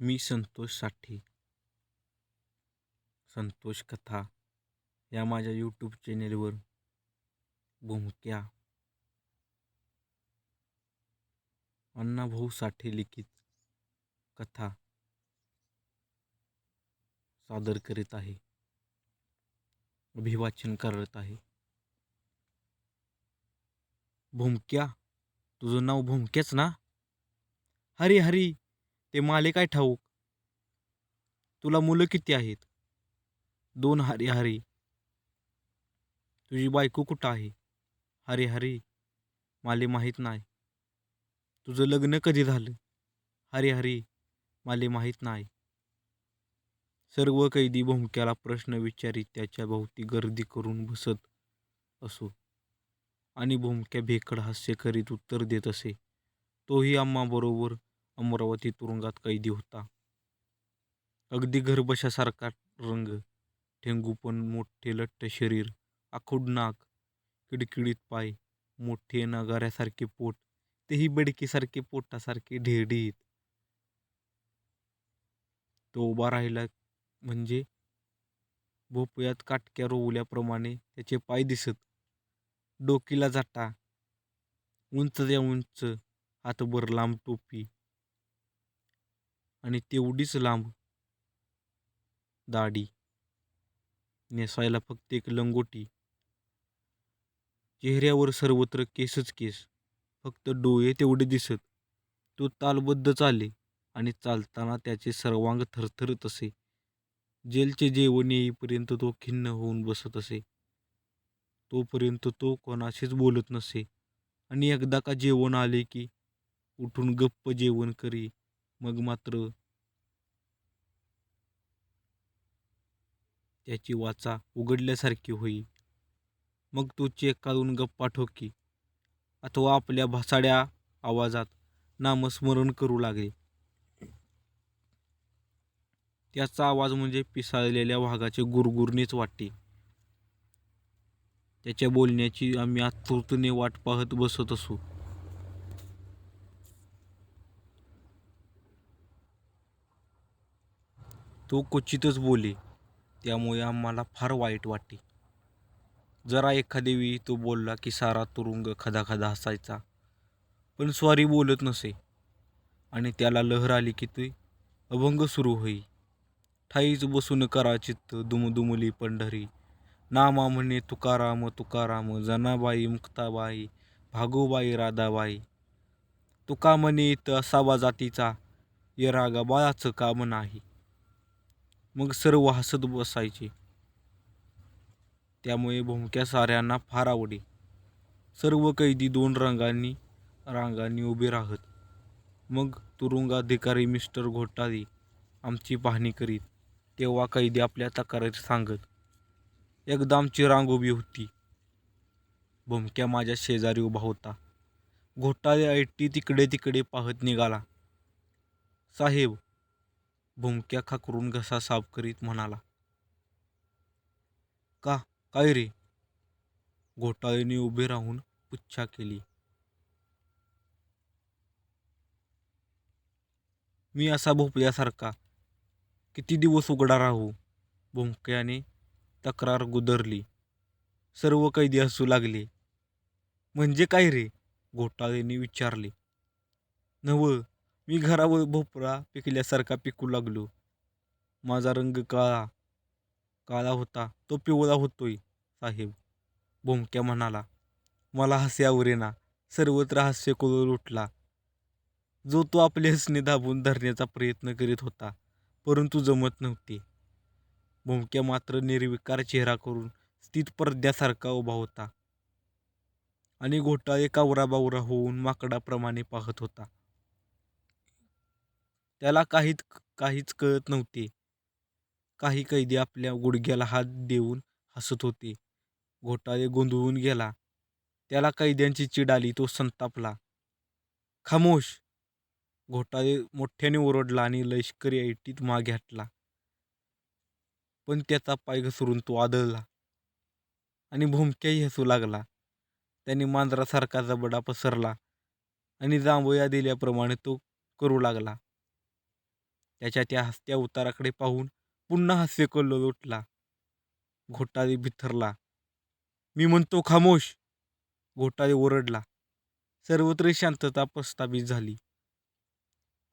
मी संतोष साठे संतोष कथा या माझ्या यूट्यूब चॅनेलवर भूमक्या अण्णाभाऊ साठे लिखित कथा सादर करीत आहे. अभिवाचन करत आहे. भूमक्या तुझं नाव भूमक्याच ना? हरी हरी! ते माले काय ठाऊक. तुला मुलं किती आहेत? दोन हरी हरी. तुझी बायको कुठं आहे? हरी हरी. माले माहीत नाही. तुझं लग्न कधी झालं? हरी हरी. माले माहीत नाही. सर्व कैदी भोमक्याला प्रश्न विचारी त्याच्या भोवती गर्दी करून बसत असो. आणि भोमक्या भेकड हास्य करीत उत्तर देत असे. तोही आम्हाबरोबर अमरावती तुरुंगात कैदी होता. अगदी घरबशासारखा रंग ठेंगू पण मोठे लठ्ठ शरीर आखूड नाक किडकिडीत पाय मोठे नगाऱ्यासारखे पोट तेही बेडकीसारखे पोटासारखे ढेढीत तो उभा राहिला म्हणजे भोपळ्यात काटक्या रोवल्याप्रमाणे त्याचे पाय दिसत. डोकीला जाटा उंच त्या उंच हातभर लांब टोपी आणि तेवढीच लांब दाढी नेसायला फक्त एक लंगोटी. चेहऱ्यावर सर्वत्र केसच केस फक्त डोळे तेवढे दिसत. तो तालबद्ध चाले आणि चालताना त्याचे सर्वांग थरथरत असे. जेलचे जेवण येईपर्यंत तो खिन्न होऊन बसत असे. तोपर्यंत तो कोणाशीच बोलत नसे. आणि एकदा का जेवण आले की उठून गप्प जेवण करी मग मात्र त्याची वाचा उघडल्यासारखी होई. मग तो चेक काढून गप्पा ठोकी अथवा आपल्या भासाड्या आवाजात नामस्मरण करू लागले. त्याचा आवाज म्हणजे पिसाळलेल्या वाघाचे गुरगुरणेच वाटते. त्याच्या बोलण्याची आम्ही आतुरतेने वाट पाहत बसत असू. तो क्वचितच बोले. त्यामुळे आम्हाला फार वाईट वाटते. जरा एखादेवी तो बोलला की सारा तुरुंग खदाखदा हसायचा. पण स्वारी बोलत नसे. आणि त्याला लहर आली की ते अभंग सुरू होई. ठाईच बसून करा चित्त दुमदुमली पंढरी. नामा म्हणे तुकाराम तुकाराम जनाबाई मुक्ताबाई भागोबाई राधाबाई. तुका म्हणे इथं असावा जातीचा. ये रागा बाळाचं काम नाही. मग सर्व हसत बसायचे. त्यामुळे भुमक्या साऱ्यांना फार आवडे. सर्व कैदी दोन रंगांनी रांगांनी उभे राहत. मग तुरुंगाधिकारी मिस्टर घोटाळे आमची पाहणी करीत तेव्हा कैदी आपल्या तक्रारी सांगत एकदा आमची रांग उभी होती. भुमक्या माझ्या शेजारी उभा होता. घोटाळे ऐटी तिकडे तिकडे पाहत निघाला. साहेब भुमक्या खाकरून घसा साफ करीत म्हणाला का काय रे? घोटाळेने उभे राहून पुच्छा केली. मी असा भोपळ्यासारखा किती दिवस उघडा राहू? भुमक्याने तक्रार गुदरली. सर्व कैदी हसू लागले. म्हणजे काय रे? घोटाळेने विचारले. नव मी घरावर भोपळा पिकल्यासारखा पिकू लागलो. माझा रंग काळा काळा होता. तो पिवळा होतोय साहेब भोमक्या म्हणाला. मला हसे आवरेना. सर्वत्र हास्य करून उठला जो तो आपले हसणे दाबून धरण्याचा प्रयत्न करीत होता परंतु जमत नव्हते. भोमक्या मात्र निर्विकार चेहरा करून स्थित पडद्यासारखा उभा होता आणि घोटाळे कावराबावरा होऊन माकडाप्रमाणे पाहत होता. त्याला काहीच काहीच कळत नव्हते. काही कैदी आपल्या गुडघ्याला हात देऊन हसत होते. घोटाळे गोंधळून गेला. त्याला कैद्यांची चिड आली तो संतापला. खामोश! घोटाळे मोठ्याने ओरडला आणि लष्करी ऐटीत मागे हटला पण त्याचा पाय घसरून तो आदळला आणि भूमक्याही हसू लागला. त्याने मांजरासारखा जबडा पसरला आणि जांभया दिल्याप्रमाणे तो करू लागला. त्याच्या त्या हसत्या उताराकडे पाहून पुन्हा हास्य कल्लोळ उठला. घोटाळे भिथरला मी म्हणतो खामोश. घोटाळे ओरडला. सर्वत्र शांतता प्रस्थापित झाली.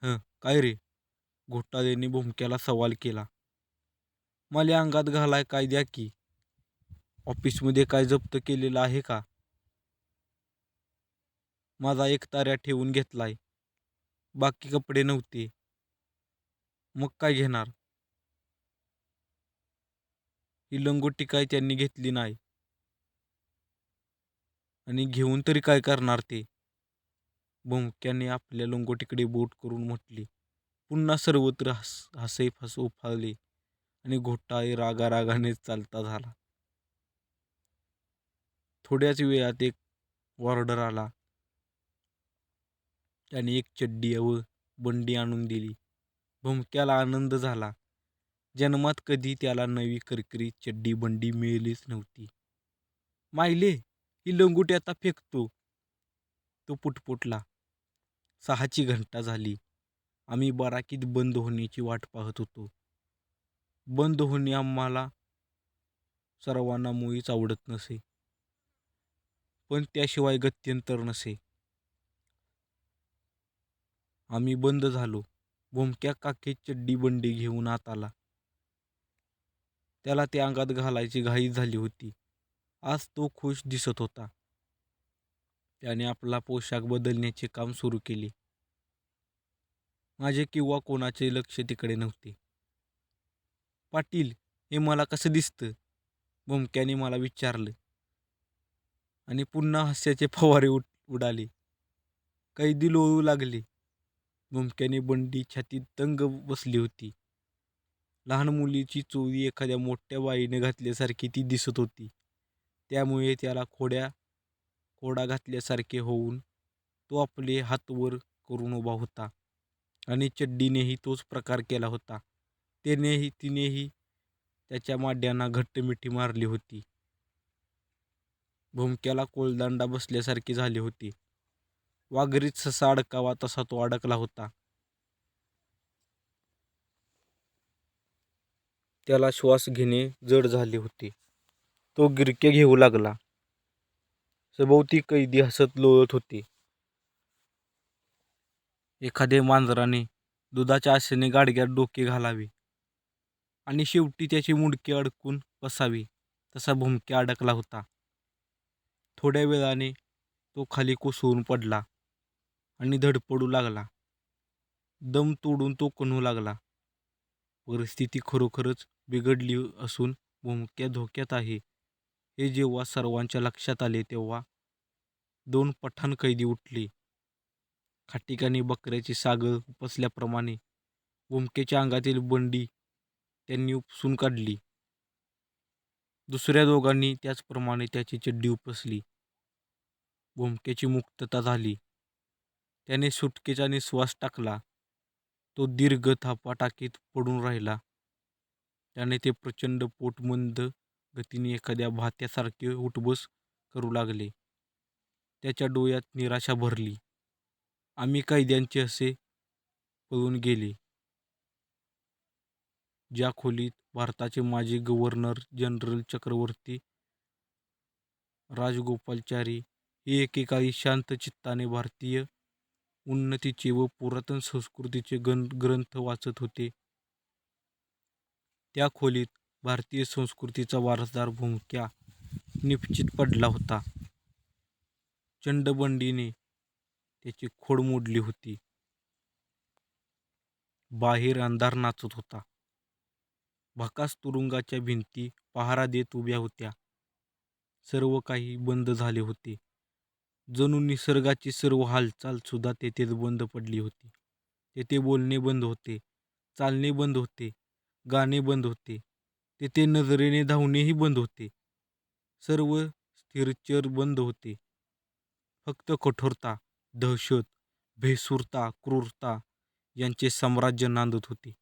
हं काय रे? घोटाळेने भुमक्याला सवाल केला. मला अंगात घालाय काय द्या की? ऑफिसमध्ये काय जप्त केलेलं आहे का? माझा एक ताऱ्या ठेवून घेतलाय. बाकी कपडे नव्हते. मग काय घेणार? ही लंगोटी काय त्यांनी घेतली नाही. आणि घेऊन तरी काय करणार ते? भुमक्याने आपल्या लंगोटीकडे बोट करून म्हटले पुन्हा सर्वत्र हस हसे फस उफाळले आणि घोटाळे रागारागाने चालता झाला. थोड्याच वेळात एक वॉर्डर आला. त्याने एक चड्डी व बंडी आणून दिली. भुमक्याला आनंद झाला. जन्मात कधी त्याला नवी करकरी चड्डी बंडी मिळलीच नव्हती. मायले ही लंगुटी आता फेकतो. तो पुटपुटला. सहाची घंटा झाली. आम्ही बराकीत बंद होण्याची वाट पाहत होतो. बंद होणे आम्हाला सर्वांना मुळीच आवडत नसे. पण त्याशिवाय गत्यंतर नसे. आम्ही बंद झालो. भुमक्या काकी चड्डी बंडी घेऊन आत आला त्याला ते अंगात घालायची घाई झाली होती. आज तो खुश दिसत होता. त्याने आपला पोशाख बदलण्याचे काम सुरू केले. माझे किंवा कोणाचे लक्ष तिकडे नव्हते. पाटील हे मला कसं दिसतं? भुमक्याने मला विचारलं. आणि पुन्हा हास्याचे फवारे उड उडाले. कैदी लोळू लागले. भुमक्याने बंडी छातीत तंग बसली होती. लहान मुलीची चोरी एखाद्या मोठ्या बाईने घातल्यासारखी ती दिसत होती. त्यामुळे त्याला खोड्या खोडा घातल्यासारखे होऊन तो आपले हात वर करून उभा होता आणि चड्डीनेही तोच प्रकार केला होता. त्यानेही तिनेही त्याच्या माड्यांना घट्ट मिठी मारली होती. भुमक्याला कोळदांडा बसल्यासारखे झाले होते. वाघरीत ससा अडकावा तसा तो अडकला होता. त्याला श्वास घेणे जड झाले होते. तो गिरके घेऊ लागला. सभोवती कैदी हसत लोळत होते. एखाद्या मांजराने दुधाच्या आशेने गाडग्यात डोके घालावे आणि शेवटी त्याची मुडके अडकून बसावी तसा भुमक्या अडकला होता. थोड्या वेळाने तो खाली कोसळून पडला. आणि धडपडू लागला. दम तोडून तो कणू लागला. परिस्थिती खरोखरच बिघडली असून भुमक्या धोक्यात आहे. हे जेव्हा सर्वांच्या लक्षात आले तेव्हा दोन पठाण कैदी उठले. खाटिकाने बकऱ्याची सागळ उपसल्याप्रमाणे भुमकेच्या अंगातील बंडी त्यांनी उपसून काढली. दुसऱ्या दोघांनी त्याचप्रमाणे त्याची चड्डी उपसली. भुमक्याची मुक्तता झाली. त्याने सुटकेचा निश्वास टाकला. तो दीर्घ थापा टाकीत पडून राहिला. त्याने ते प्रचंड पोटमंद गतीने एखाद्या भात्यासारखे उठबस करू लागले. त्याच्या डोळ्यात निराशा भरली. आम्ही कैद्यांचे असे पळून गेले. ज्या खोलीत भारताचे माजी गव्हर्नर जनरल चक्रवर्ती राजगोपालचारी हे एकेकाळी शांत चित्ताने भारतीय उन्नतीचे व पुरातन संस्कृतीचे गण ग्रंथ वाचत होते. त्या खोलीत भारतीय संस्कृतीचा वारसदार भूमक्या निश्चित पडला होता. चंडबंडीने त्याची खोड मोडली होती. बाहेर अंधार नाचत होता. भकास तुरुंगाच्या भिंती पहारा देत उभ्या होत्या. सर्व काही बंद झाले होते. जणू निसर्गाची सर्व हालचाल सुद्धा तेथेच बंद पडली होती. तेथे बोलणे बंद होते चालणे बंद होते गाणे बंद होते तेथे नजरेने धावणेही बंद होते. सर्व स्थिरचर बंद होते. फक्त कठोरता दहशत भेसूरता क्रूरता यांचे साम्राज्य नांदत होते.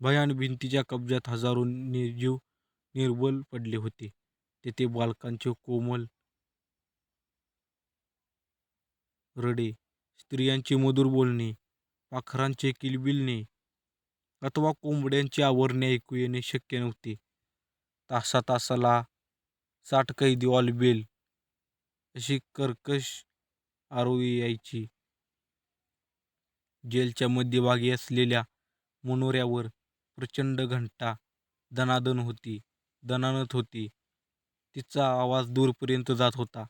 भयान भिंतीच्या कब्जात हजारो निर्जीव निर्बल पडले होते. तेथे बालकांचे कोमल रडे स्त्रियांचे मधुर बोलणे पाखरांचे किलबिलणे अथवा कोंबड्यांची आवरणे ऐकू येणे शक्य नव्हते. तासा तासाला साठ कैदी ऑलबेल अशी कर्कश आरोळी यायची. जेलच्या मध्यभागी असलेल्या मनोऱ्यावर प्रचंड घंटा दनादन होती दणाणत होती. तिचा आवाज दूरपर्यंत जात होता.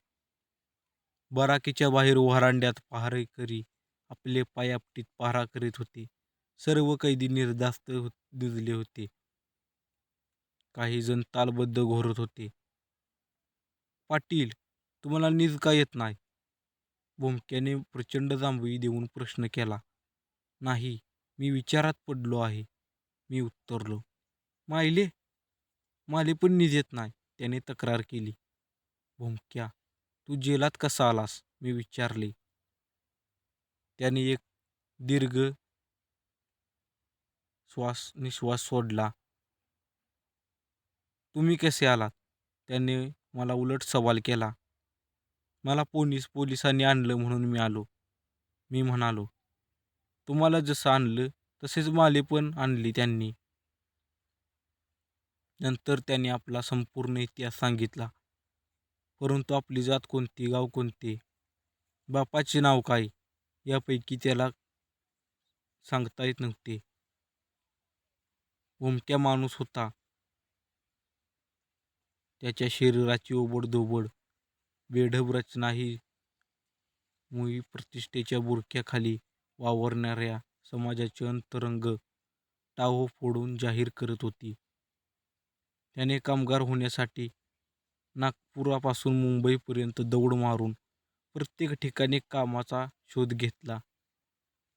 बराकीच्या बाहेर वरांड्यात पहारेकरी आपले पायापटीत पहारा करीत होते. सर्व कैदी निर्धास्त हो, दिसले होते. काही जण तालबद्ध घोरत होते. पाटील तुम्हाला नीज का येत नाही? भुमक्याने प्रचंड जांभई देऊन प्रश्न केला. नाही मी विचारात पडलो आहे. मी उत्तरलो. मायले माले पण नीज येत नाही. त्याने तक्रार केली. भुमक्या तू जेलात कसा आलास? मी विचारले. त्याने एक दीर्घ श्वास निश्वास सोडला. तुम्ही कसे आलात? त्याने मला उलट सवाल केला. मला पोलीस पोलिसांनी आणलं म्हणून मी आलो. मी म्हणालो तुम्हाला जसं आणलं तसेच माले पण आणली त्यांनी. नंतर त्याने आपला संपूर्ण इतिहास सांगितला. परंतु आपली जात कोणती गाव कोणते बापाचे नाव काय यापैकी त्याला सांगता येत नव्हते. उमक्या माणूस होता. त्याच्या शरीराची ओबडधोबड बेढब रचना ही मुळी प्रतिष्ठेच्या बुरख्याखाली वावरणाऱ्या समाजाचे अंतरंग टाहो फोडून जाहीर करत होती. त्याने कामगार होण्यासाठी नागपुरापासून मुंबईपर्यंत दौड मारून प्रत्येक ठिकाणी कामाचा शोध घेतला.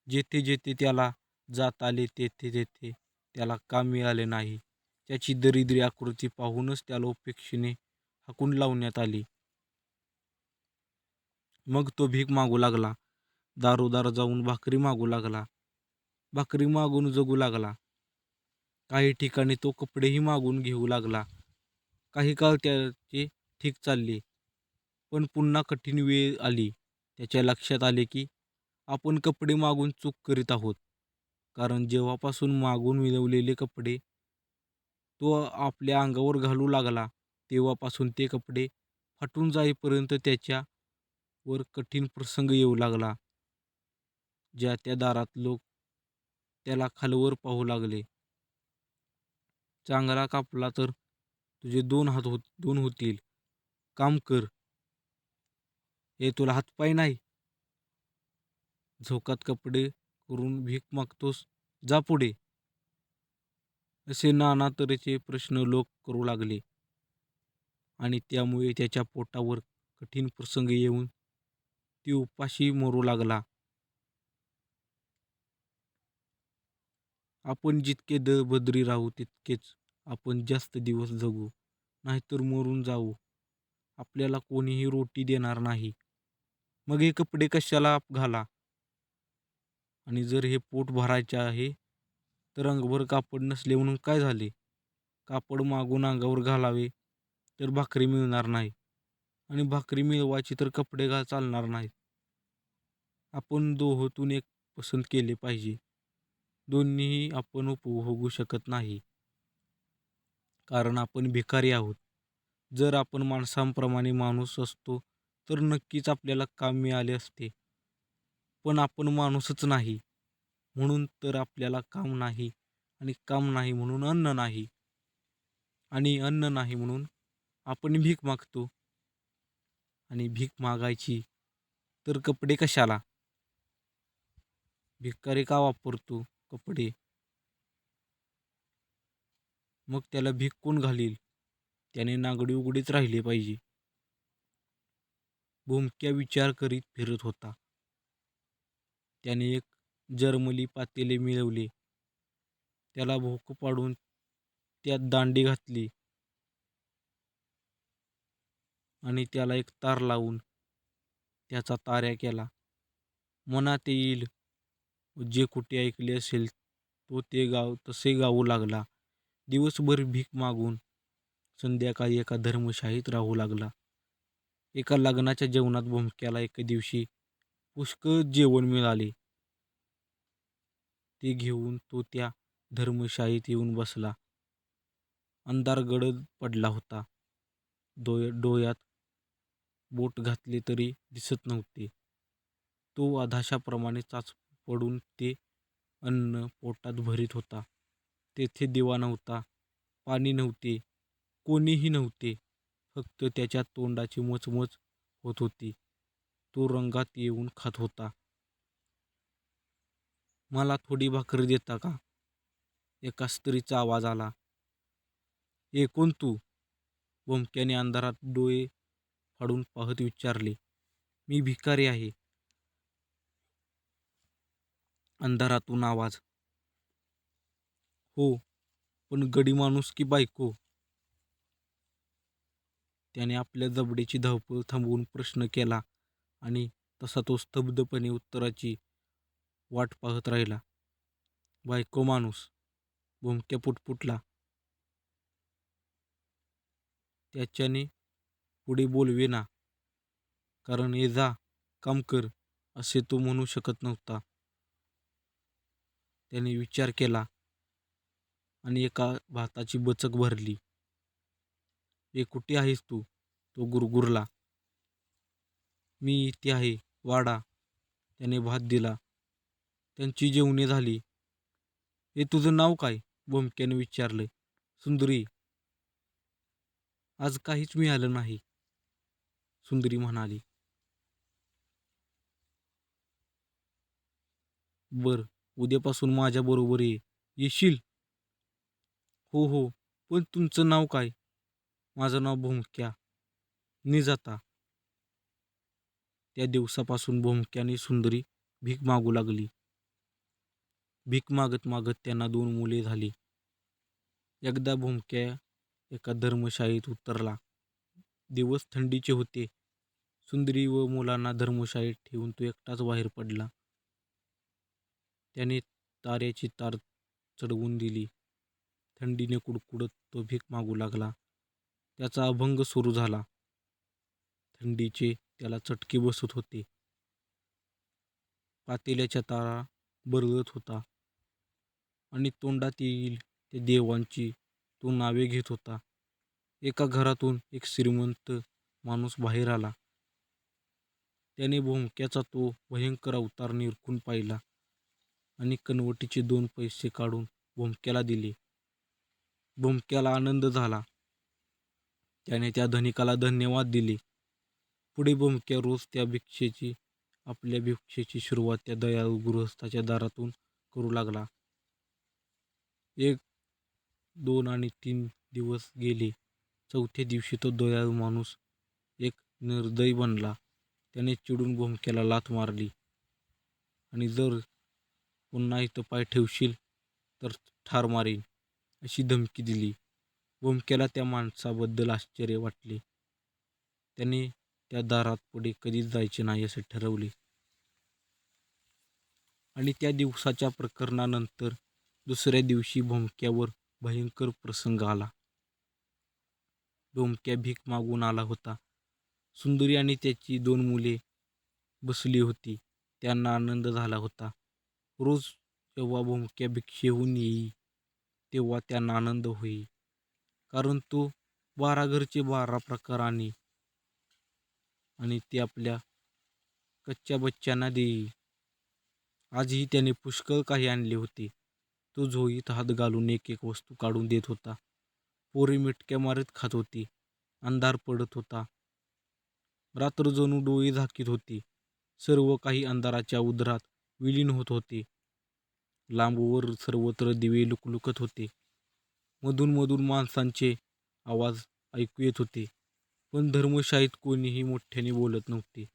जेथे जेथे त्याला जात आले तेथे तेथे त्याला काम मिळाले नाही त्याची दरिद्री आकृती पाहूनच त्याला उपेक्षेने हाकून लावण्यात आली. मग तो भीक मागू लागला. दारोदार जाऊन भाकरी मागू लागला. भाकरी मागून जगू लागला. काही ठिकाणी तो कपडेही मागून घेऊ लागला. काही काळ त्याचे ठीक चालले. पण पुन्हा कठीण वेळ आली. त्याच्या लक्षात आले की आपण कपडे मागून चूक करीत आहोत. कारण जेव्हापासून मागून मिळवलेले कपडे तो आपल्या अंगावर घालू लागला तेव्हापासून ते कपडे फाटून जाईपर्यंत त्याच्यावर कठीण प्रसंग येऊ लागला. ज्या त्या दारात लोक त्याला खालवर पाहू लागले. चांगला कापला तर तुझे दोन हात होत दोन होतील. काम कर. हे तुला हातपाय नाही. झोकात कपडे करून भीक मागतोस जा पुढे. असे नाना तऱ्हेचे प्रश्न लोक करू लागले. आणि त्यामुळे त्याच्या पोटावर कठीण प्रसंग येऊन ती उपाशी मरू लागला. आपण जितके दबद्री राहू तितकेच आपण जास्त दिवस जगू नाहीतर मरून जाऊ. आपल्याला कोणीही रोटी देणार नाही. मग हे कपडे कशाला घाला? आणि जर हे पोट भरायचे आहे तर अंगभर कापड नसले म्हणून काय झाले? कापड मागून अंगावर घालावे तर भाकरी मिळणार नाही. आणि भाकरी मिळवायची तर कपडे घाल चालणार नाहीत. आपण दोहोतून एक पसंत केले पाहिजे. दोन्हीही आपण उपभोगू शकत नाही. कारण आपण भिकारी आहोत. जर आपण माणसांप्रमाणे माणूस असतो तर नक्कीच आपल्याला काम मिळाले असते. पण आपण माणूसच नाही. म्हणून तर आपल्याला काम नाही आणि काम नाही म्हणून अन्न नाही. आणि अन्न नाही म्हणून आपण भीक मागतो. आणि भीक मागायची तर कपडे कशाला? भिकारी का वापरतो कपडे? मग त्याला भीक कोण घालील. त्याने नागडी उघडीच राहिले पाहिजे. भूमक्या विचार करीत फिरत होता. त्याने एक जर्मली पातेले मिळवले. त्याला भोक पाडून त्यात दांडी घातली. आणि त्याला एक तार लावून त्याचा ताऱ्या केला. मनात येईल जे कुठे ऐकले असेल तो ते गाव तसे गाऊ लागला. दिवसभर भीक मागून संध्याकाळी एका धर्मशाहीत राहू लागला. एका लग्नाच्या जेवणात भुमक्याला एके दिवशी पुष्कळ जेवण मिळाले. ते घेऊन तो त्या धर्मशाहीत येऊन बसला. अंधार गडद पडला होता. डोय डोळ्यात बोट घातले तरी दिसत नव्हते. तो आधाशाप्रमाणे चाच पडून ते अन्न पोटात भरीत होता. तेथे दिवा नव्हता पाणी नव्हते कोणीही नव्हते. फक्त त्याच्या तोंडाची मचमच होत होती. तो रंगात येऊन खात होता. मला थोडी भाकरी देता का? एका स्त्रीचा आवाज आला. ए कोण तू. बोमक्याने अंधारात डोळे फाडून पाहत विचारले. मी भिकारी आहे. अंधारातून आवाज हो पण गडी माणूस की बायको? त्याने आपल्या जबडीची धावपळ थांबवून प्रश्न केला आणि तसा तो स्तब्धपणे उत्तराची वाट पाहत राहिला. बायको माणूस भुमक्या पुटपुटला त्याच्याने पुढे बोलवेना कारण ये जा काम कर असे तो म्हणू शकत नव्हता. त्याने विचार केला. आणि एका भाताची बचक भरली. ए कुठे आहेस तू? तो गुरगुरला. मी इथे आहे वाडा. त्याने भात दिला. त्यांची जेवणे झाली. हे तुझं नाव काय? बोमक्याने विचारले. सुंदरी. आज काहीच मिळालं नाही सुंदरी म्हणाली. बर उद्यापासून माझ्याबरोबर ये. येशील? हो हो. पण तुमचं नाव काय? माझं नाव भोमक्या. निजाता. त्या दिवसापासून भोमक्याने सुंदरी भीक मागू लागली. भीक मागत मागत त्यांना दोन मुले झाली. एकदा भोमक्या एका धर्मशाळेत उतरला. दिवस थंडीचे होते. सुंदरी व मुलांना धर्मशाळेत ठेवून तो एकटाच बाहेर पडला. त्याने ताऱ्याची तार चढवून दिली. थंडीने कुडकुडत तो भीक मागू लागला. त्याचा अभंग सुरू झाला. थंडीचे त्याला चटके बसत होते. पातेल्याच्या तारा बरळत होता आणि तोंडात येईल त्या देवांची तो नावे घेत होता. एका घरातून एक श्रीमंत माणूस बाहेर आला. त्याने भोमक्याचा तो भयंकर अवतार निरखून पाहिला आणि कनवटीचे दोन पैसे काढून भोमक्याला दिले. भुमक्याला आनंद झाला. त्याने त्या धनिकाला धन्यवाद दिले. पुढे भुमक्या रोज त्या भिक्षेची आपल्या भिक्षेची सुरुवात त्या दयाळू गृहस्थाच्या दारातून करू लागला. एक दोन आणि तीन दिवस गेले. चौथ्या दिवशी तो दयाळू माणूस एक निर्दयी बनला. त्याने चिडून भुमक्याला लाथ मारली. आणि जर पुन्हा इथं पाय ठेवशील तर ठार मारीन. अशी धमकी दिली. भोमक्याला त्या माणसाबद्दल आश्चर्य वाटले. त्याने त्या दारात पुढे कधीच जायचे नाही असे ठरवले. आणि त्या दिवसाच्या प्रकरणानंतर दुसऱ्या दिवशी भोमक्यावर भयंकर प्रसंग आला. डोमक्या भीक मागून आला होता. सुंदरी आणि त्याची दोन मुले बसली होती. त्यांना आनंद झाला होता. रोज जेव्हा भोमक्या भिक्षेहून येई तेव्हा त्यांना आनंद होई कारण तो बारा घरचे बारा प्रकार आणि आणि ते आपल्या कच्च्या बच्च्यांना देई आजही त्याने पुष्कळ काही आणले होते. तो झोईत हात घालून एक एक वस्तू काढून देत होता. पोरी मिटक्या मारत खात होती. अंधार पडत होता. रात्र जणू डोळे झाकीत होती. सर्व काही अंधाराच्या उदरात विलीन होत होते. लांबवर सर्वत्र दिवे लुकलुकत होते. मधून मधून माणसांचे आवाज ऐकू येत होते. पण धर्मशाहीत कोणीही मोठ्याने बोलत नव्हते.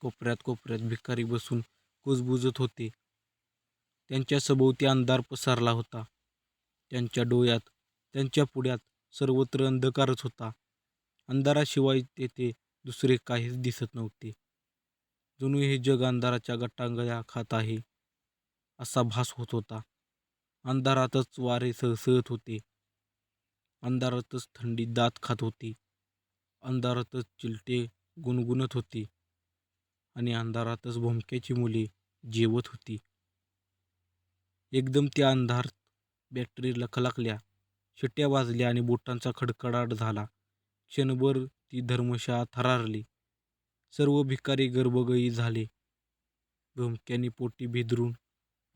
कोपऱ्यात कोपऱ्यात भिकारी बसून कुजबुजत होते. त्यांच्या सभोवती अंधार पसरला होता. त्यांच्या डोळ्यात त्यांच्या पुढ्यात सर्वत्र अंधकारच होता. अंधाराशिवाय तेथे दुसरे काहीच दिसत नव्हते. जणू हे जग अंधाराच्या गटांगळ्या खात आहे. असा भास होत होता. अंधारातच वारे सळसळत होते. अंधारातच थंडी दात खात होती. अंधारातच चिलटे गुणगुणत होती. आणि अंधारातच भोमक्याची मुले जेवत होती. एकदम त्या अंधार बॅटरी लखलाकल्या शिट्ट्या वाजल्या आणि बोटांचा खडखडाट झाला. क्षणभर ती धर्मशाळा थरारली. सर्व भिकारी गर्भगयी झाले. भोमक्याने पोटी भिदरून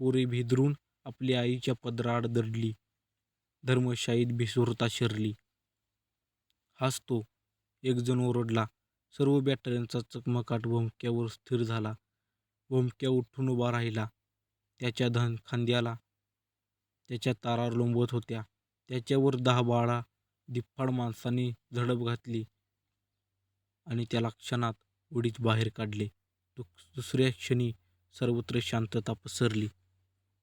पोरे भिदरून आपल्या आईच्या पदराआड दडली धर्मशाहीत भिसुरता शिरली. हाच तो एकजण ओरडला. सर्व बॅटऱ्यांचा चकमकाट भोमक्यावर स्थिर झाला. भोमक्या उठून उभा राहिला. त्याच्या धन खांद्याला त्याच्या तारा लोंबत होत्या. त्याच्यावर दहा बाळा दिप्पाड माणसाने झडप घातली आणि त्याला क्षणात उडीत बाहेर काढले. दुसऱ्या क्षणी सर्वत्र शांतता पसरली.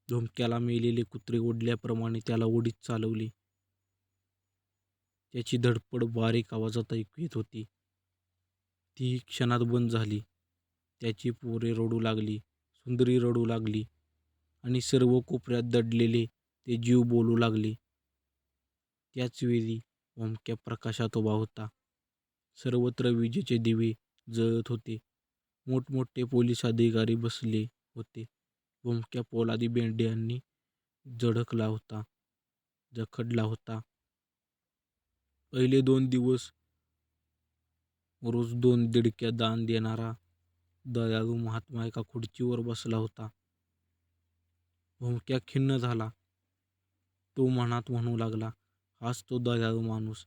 धोमक्याला मेलेले कुत्रे ओढल्याप्रमाणे त्याला उडीत चालवली. त्याची धडपड बारीक आवाजात ऐकू येत होती. ती क्षणात बंद झाली. त्याची पोरे रडू लागली सुंदरी रडू लागली आणि सर्व कोपऱ्यात दडलेले ते जीव बोलू लागले. त्याच वेळी ओमक्या प्रकाशात उभा होता. सर्वत्र विजेचे दिवे जळत होते. मोठमोठे पोलीस अधिकारी बसले होते. भुमक्या पोलादी बेंड्यांनी झळकला होता जखडला होता. पहिले दोन दिवस रोज दोन दिडक्या दान देणारा दयाळू महात्मा एका खुर्चीवर बसला होता. भुमक्या खिन्न झाला. तो मनात म्हणू लागला हाच तो दयाळू माणूस.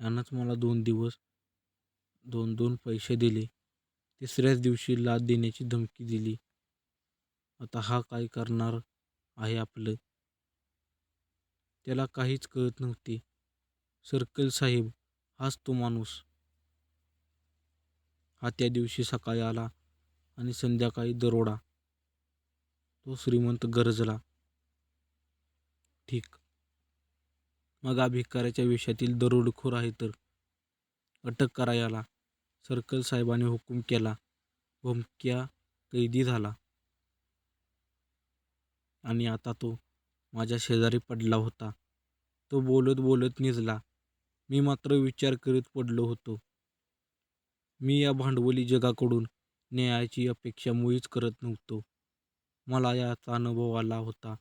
यानंच मला दोन दिवस दोन दोन पैसे दिले. तिसऱ्याच दिवशी लाद देण्याची धमकी दिली. आता हा काय करणार आहे आपलं? त्याला काहीच कळत नव्हते. सर्कल साहेब हाच तो माणूस. हा त्या दिवशी सकाळी आला आणि संध्याकाळी दरोडा. तो श्रीमंत गरजला. ठीक. मग भिकाऱ्याच्या वेशातील दरोडखोर आहे तर? अटक करायला सर्कल साहेबाने हुकूम केला. भमक्या कैदी झाला. आणि आता तो माझ्या शेजारी पडला होता. तो बोलत बोलत निजला. मी मात्र विचार करीत पडलो होतो. मी या भांडवली जगाकडून न्यायाची अपेक्षा मुळीच करत नव्हतो. मला याचा अनुभव आला होता.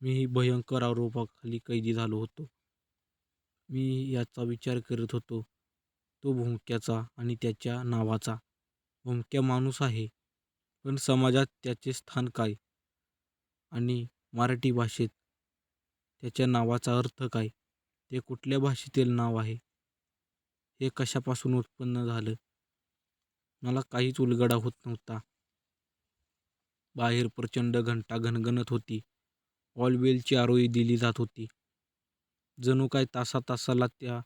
मीही भयंकर आरोपाखाली कैदी झालो होतो. मी याचा विचार करत होतो. तो भुमक्याचा आणि त्याच्या नावाचा. भुमक्या माणूस आहे. पण समाजात त्याचे स्थान काय? आणि मराठी भाषेत. त्याच्या नावाचा अर्थ काय? ते कुठल्या भाषेतील नाव आहे? हे कशापासून उत्पन्न झालं? मला काहीच उलगडा होत नव्हता. बाहेर प्रचंड घंटा घनघनत होती. ऑलवेलची आरोळी दिली जात होती. जणू काय तासा तासाला त्या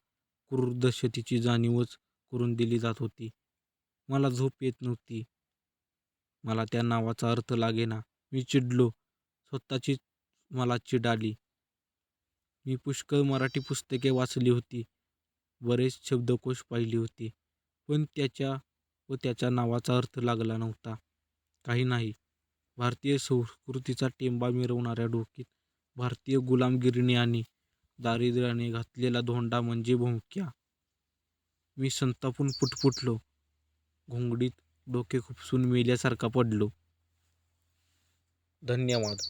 क्रूरदशतीची जाणीवच करून दिली जात होती. मला झोप येत नव्हती. मला त्या नावाचा अर्थ लागेना. मी चिडलो. स्वतःचीच मला चिड आली. मी पुष्कळ मराठी पुस्तके वाचली होती. बरेच शब्दकोश पाहिली होती. पण त्याच्या व त्याच्या नावाचा अर्थ लागला नव्हता. काही नाही. भारतीय संस्कृतीचा टेंबा मिरवणाऱ्या डोकीत भारतीय गुलामगिरीने आणि दारिद्र्याने घातलेला धोंडा म्हणजे भोंक्या. मी संतापून पुटपुटलो. घोंगडीत डोके खुपसून मेल्यासारखा पडलो. धन्यवाद.